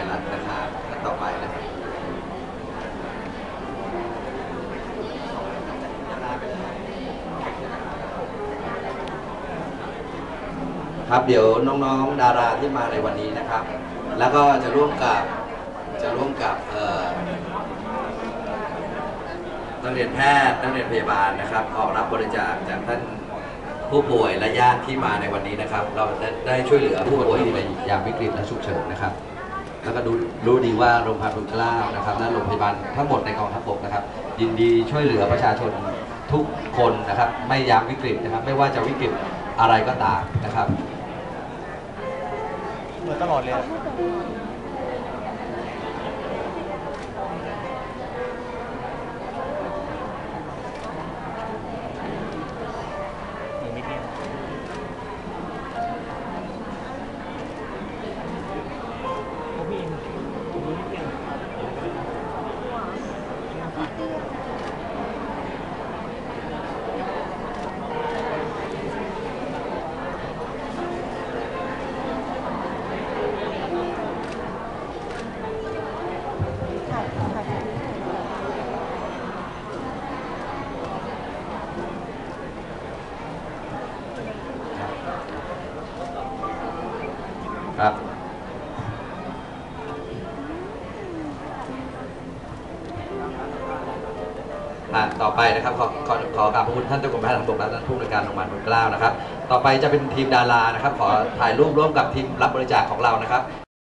ยรัฐนะครับต่อไปนะครับครับเดี๋ยวน้องๆดาราที่มาในวันนี้นะครับ แล้วก็จะร่วมกับจะร่วมกับนักเรียนแพทย์นักเรียนพยาบาลนะครับออกรับบริจาคจากท่านผู้ป่วยและญาติที่มาในวันนี้นะครับ เราได้ช่วยเหลือผู้ป่วยที่ในยามวิกฤตและฉุกเฉินนะครับ แล้วก็ดูรู้ดีว่าโรงพยาบาลบุญกล้านะครับและโรงพยาบาลทั้งหมดในกองทัพบกนะครับ ยินดีช่วยเหลือประชาชนทุกคนนะครับ ไม่ยามวิกฤตนะครับ ไม่ว่าจะวิกฤตอะไรก็ตามนะครับเหมือนตลอดเลย ครับอะต่อไปนะครับขอขอขอกราบขอบคุณท่านเจ้ากรมแพทย์ทางบกและท่านผู้ในวยการโรงพยาบาลพระเกล้านะครับ ต่อไปจะเป็นทีมดารานะครับ ขอถ่ายรูปร่วมกับทีมรับบริจาคของเรานะครับ